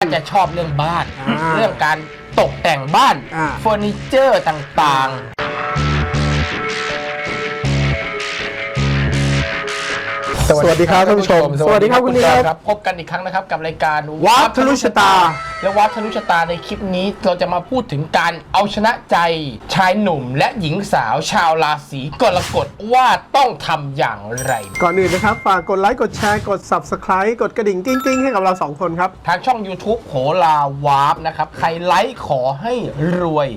ก็จะชอบเรื่องบ้านอ่าเรื่องการตกแต่งบ้านอ่า เฟอร์นิเจอร์ต่าง สวัสดีครับท่านผู้ชมสวัสดีครับคุณนิจคอยรับ พบกันอีกครั้งนะครับกับรายการวาร์ปทะลุชะตา และวาร์ปทะลุชะตาในคลิปนี้เราจะมาพูดถึงการเอาชนะใจชายหนุ่มและหญิงสาวชาวราศีกรกฎว่าต้องทำอย่างไร ก่อนอื่นนะครับ ฝากกดไลค์กดแชร์กด Subscribe กดกระดิ่งกิ้งกิ้งๆให้กับเราสองคนครับ ทางช่อง YouTube โหลาวาร์ปนะครับ ใครไลค์ขอให้รวย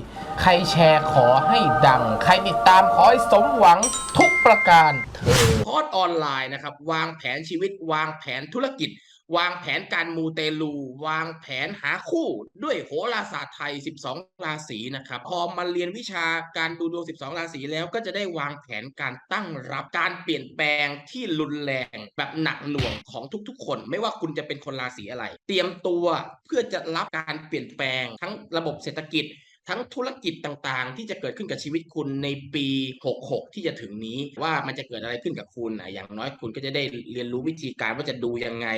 ใครแชร์ขอให้ดัง ใครติดตามขอให้สมหวังทุก ประการเถิดคอร์สออนไลน์นะครับ วางแผนชีวิต วางแผนธุรกิจ วางแผนการมูเตลู วางแผนหาคู่ด้วยโหราศาสตร์ไทย 12 ราศีนะครับ พอมาเรียนวิชาการดูดวง 12 ราศีแล้วก็จะได้วางแผนการตั้งรับการเปลี่ยนแปลงที่รุนแรงแบบหนักหน่วงของทุกๆ คน ไม่ว่าคุณจะเป็นคนราศีอะไร เตรียมตัวเพื่อจะรับการเปลี่ยนแปลงทั้งระบบเศรษฐกิจ ทั้งธุรกิจต่างๆ ที่จะเกิดขึ้นกับชีวิตคุณในปี 66 ที่จะถึงนี้ ว่ามันจะเกิดอะไรขึ้นกับคุณนะอย่างน้อยคุณก็จะได้เรียนรู้วิธีการว่าจะดูยังไง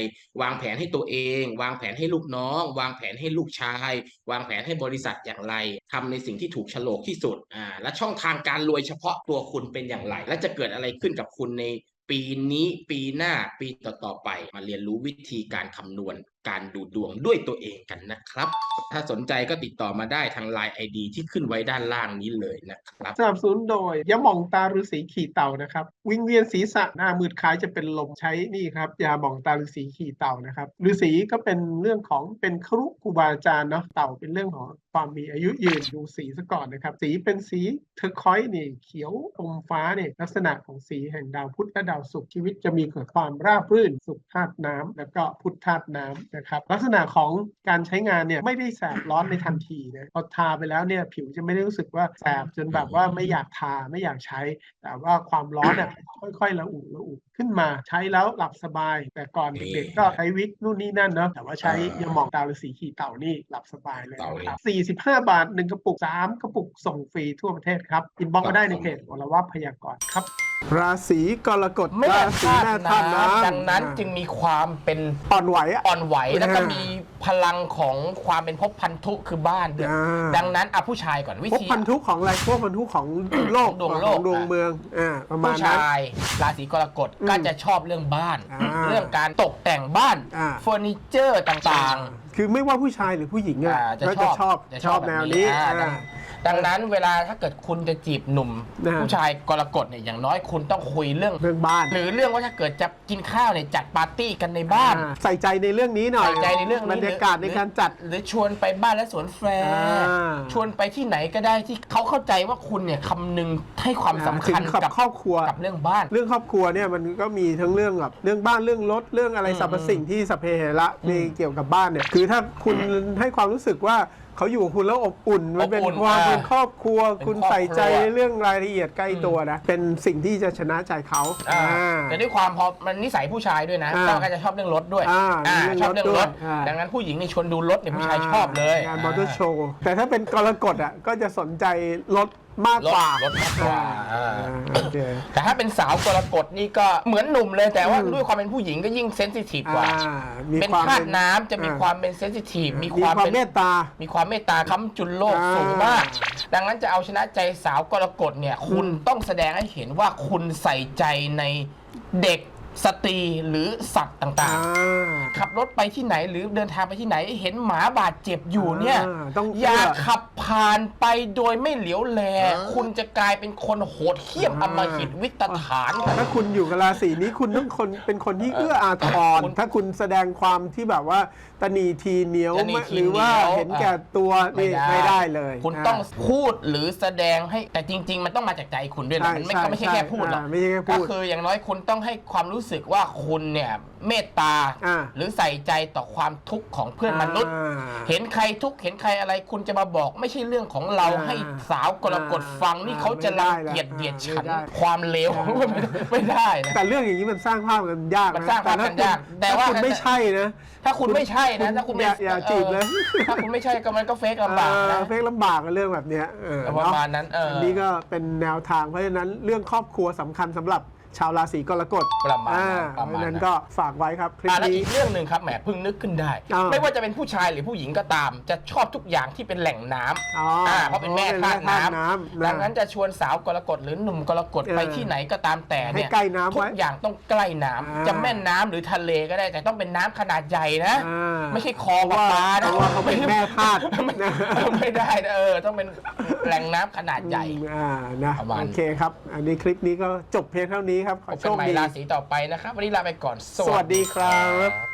วางแผนให้ตัวเอง วางแผนให้ลูกน้อง วางแผนให้ลูกชาย วางแผนให้บริษัทอย่างไรทำในสิ่งที่ถูกฉลกที่สุดอ่าและช่องทางการรวยเฉพาะตัวคุณเป็นอย่างไร และจะเกิดอะไรขึ้นกับคุณในปีนี้ปีหน้าปีต่อๆไปมาเรียนรู้วิธีการคำนวณ การดูดวงด้วยตัวเองกันนะครับ ถ้าสนใจก็ติดต่อมาได้ทาง Line ID ที่ขึ้นไว้ด้านล่างนี้เลยนะครับสนับสนุนโดยยาหม่องตาฤาษีขี่เต่านะครับ วิงเวียนศีรษะหน้ามืดคล้ายจะเป็นลมใช้นี่ครับยาหม่องตาฤาษีขี่เต่านะครับฤาษีก็เป็นเรื่องของเป็นครุครูบาอาจารย์เนาะเต่าเป็นเรื่องของความมีอายุยืนดูสีซะก่อนนะครับ สีเป็นสีเทอร์คอยส์นี่เขียวอมฟ้าเนี่ยลักษณะของสีแห่งดาวพุธและดาวศุกร์ชีวิตจะมีเกิดความราบรื่นสุขธาตุน้ำแล้วก็พุทธธาตุน้ำนะครับลักษณะของการใช้งานเนี่ยไม่ได้แสบร้อนในทันทีนะพอทาไปแล้วเนี่ยผิวจะไม่ได้รู้สึกว่าแสบจนแบบว่าไม่อยากทาไม่อยากใช้ แต่ว่าความร้อนอะค่อยๆระอุระอุขึ้นมาใช้แล้วหลับสบาย แต่ก่อนเด็กๆก็ใช้วิกนู่นนี่นั่นเนาะแต่ว่าใช้ยาหมองตาฤาษีขี่เต่านี่หลับสบายเลยนะครับ45 บาท 1 กระปุก 3 กระปุกส่งฟรีทั่วประเทศครับอินบ็อกมาได้ในเพจวรวัพพยากรณ์ครับ ราศีกรกฎไม่ราได้ศีธาแม่ตุธาตุน้ำน้ำดังนั้นจึงมีความเป็นอ่อนไหวอะ อ่อนไหวแล้วก็อ่ามีมีพลังของความเป็นภพพันธุคือบ้านด้วยอ่า ดังนั้นอะผู้ชายก่อนวิพวกธี พันธุของอะไรพวกพันธุของโลกดวงโลก ของดวงเมืองอ่าประมาผู้ณนั้น ชายราศีกรกฎอืมก็จะชอบเรื่องบ้าน อ่าเรื่องการตกแต่งบ้านอ่า เฟอร์นิเจอร์ต่างๆคือไม่ว่าผู้ชายหรือผู้หญิงอะอ่าก็จะชอบจะชอบบบแนวนี้อ่าดัอ่าง ดังนั้นเวลาถ้าเกิดคุณจะจีบหนุ่ม นะ ผู้ชายกรกฎเนี่ยอย่างน้อยคุณต้องคุยเรื่อง เรื่องบ้านหรือเรื่องว่าถ้าเกิดจะกินข้าวเนี่ยจัดปาร์ตี้กันในบ้าน อ่าใส่ใจในเรื่องนี้หน่อยใส่ใจในเรื่องนี้บรรยากาศหในรือการจัด หรือชวนไปบ้านและสวนแฟร์อ่า ชวนไปที่ไหนก็ได้ที่เขาเข้าใจว่าคุณเนี่ยคำนึงให้ความสำคัญถึงกับกับครอบครัว กับเรื่องบ้าน เรื่องครอบครัวเนี่ยมันก็มีทั้งเรื่องแบบเรื่องบ้านเรื่องรถเรื่องอะไรอืมสรรพสิ่งที่สพเพเหระอืมในเกี่ยวกับบ้านเนี่ยคือถ้าคุณให้ความรู้สึกว่า เขาอยู่กับคุณแล้วอบอุ่นมันเป็นอบอุ่นความอ่าเป็นครอบครัว เป็นคุณครอบใส่ใจครัว ในเรื่องรายละเอียดใกล้ตัวนะ เป็นสิ่งที่จะชนะใจเขา อ่าอ่าแต่ด้วยความพอมันนิสัยผู้ชายด้วยนะอ่าก็จะชอบเรื่องรถด้วยอ่าอ่าเรื่องชอบเรื่องรถรถ ด้วยอ่า ดังนั้นผู้หญิงนี่ชวนดูรถเนี่ยผู้ชายชอบเลยงานมอเตอร์โชว์แต่ถ้าเป็นกรกฎอะก็จะสนใจรถ มากกว่ารถรถมากกว่าอ่า อ่าโอเค แต่ถ้าเป็นสาวกรกฎนี่ก็เหมือนหนุ่มเลยแต่ว่าอืม ด้วยความเป็นผู้หญิงก็ยิ่งเซนซิทีฟกว่า อ่ามีเป็นความธาตุน้ำจะมีอ่ความเป็นเซนซิทีฟมีมีความความเป็น เมตตา มีความเมตตาค้ำจุนโลกอ่าสูงมาก ดังนั้นจะเอาชนะใจสาวกรกฎเนี่ย คุณอืมต้องแสดงให้เห็นว่าคุณใส่ใจในเด็ก สตรีหรือสัตว์ต่างอ่าๆขับรถไปที่ไหนหรือเดินทางไปที่ไหน เห็นหมาบาดเจ็บอยู่เนี่ยอ่าต้องอย่าเชื่อขับผ่านไปโดยไม่เหลียวแล คุณจะกลายเป็นคนโหดเหี้ยมออ่าำมหิตวิตฐานถ้าคุณอยู่กับราศีนี้คุณต้องคนเป็นคนที่เอื้ออาทรคุณถ้าคุณแสดงความที่แบบว่าตนีทีเหนียวตนีทีหรือว่าเหนียวเห็นแก่ตัวนี่ไม่ได้เลย คุณต้องพูดหรือแสดงให้แต่จริง ๆ มันต้องมาจากใจคุณด้วยนะใช่มันไม่ใช่ก็ไม่ใช่แค่พูดหรอกาไม่ใช่แค่ก็พูดคืออย่างน้อยคุณต้องให้ความรู้สึกว่าคุณเนี่ยเมตตา อ่าหรือใส่ใจต่อความทุกข์ของเพื่อนมนุษย์ อ่าเห็นใครทุกข์เห็นใครอะไร คุณจะมาบอกไม่ใช่เรื่องของเราอ่าให้สาวกรกฎฟังนี่อ่าเขาจะรังไม่ได้เกียจละเหยียดฉันไม่ได้ ความเลวของมันไม่ได้นะ แต่เรื่องอย่างนี้มันสร้างภาพกันยากนะมันสร้างภาพกันยากแต่แต่ว่าถ้าคุณไม่ใช่นะ ถ้าคุณไม่ใช่นะถ้าคุณอไม่ย่าอย่าจีบเลย ออถ้าคุณไม่ใช่ก็มันก็เฟกลำบากเอนะ อเฟกลำบากกับเรื่องแบบเนี้ยเออประมาณนั้นเอออั นนี้ก็เป็นแนวทางเพราะฉะนั้นเรื่องครอบครัวสำคัญสำหรับ ชาวราศีกรกฎประมาณนั้นอ่ประมาณนั้นเพนั้นก็ฝากไว้ครับคลิปอะแล้วนี้ อีกเรื่องหนึ่งครับแหมเพิ่งนึกขึ้นได้ อ่า ไม่ว่าจะเป็นผู้ชายหรือผู้หญิงก็ตาม จะชอบทุกอย่างที่เป็นแหล่งน้ำอ๋ออ่าเพราะเป็นแม่ธาตุน้น้ำำ ดังนั้นจะชวนสาวกรกฎหรือหนุ่มกรกฎเออไปที่ไหนก็ตามแต่เนี่ยให้ใกล้น้ำทุไว้กอย่างต้องใกล้น้ำอ่า จะแม่น้ำหรือทะเลก็ได้แต่ต้องเป็นน้ำขนาดใหญ่นะ อ่า ไม่ใช่คลองเพกับราะว่าปลานะเพราะว่าเขาเป็นแม่ธาตุ ไม่นะไม่ได้นะเออต้องเป็นแหล่งน้ำขนาดใหญ่ อืมอ่านะประมาณ โอเคครับ อันนี้คลิปนี้ก็จบเพียงเท่านี้ครับขพอบโชกันคใหม่ดีราศีต่อไปนะครับ วันนี้ลาไปก่อนสวัสดีครับครับ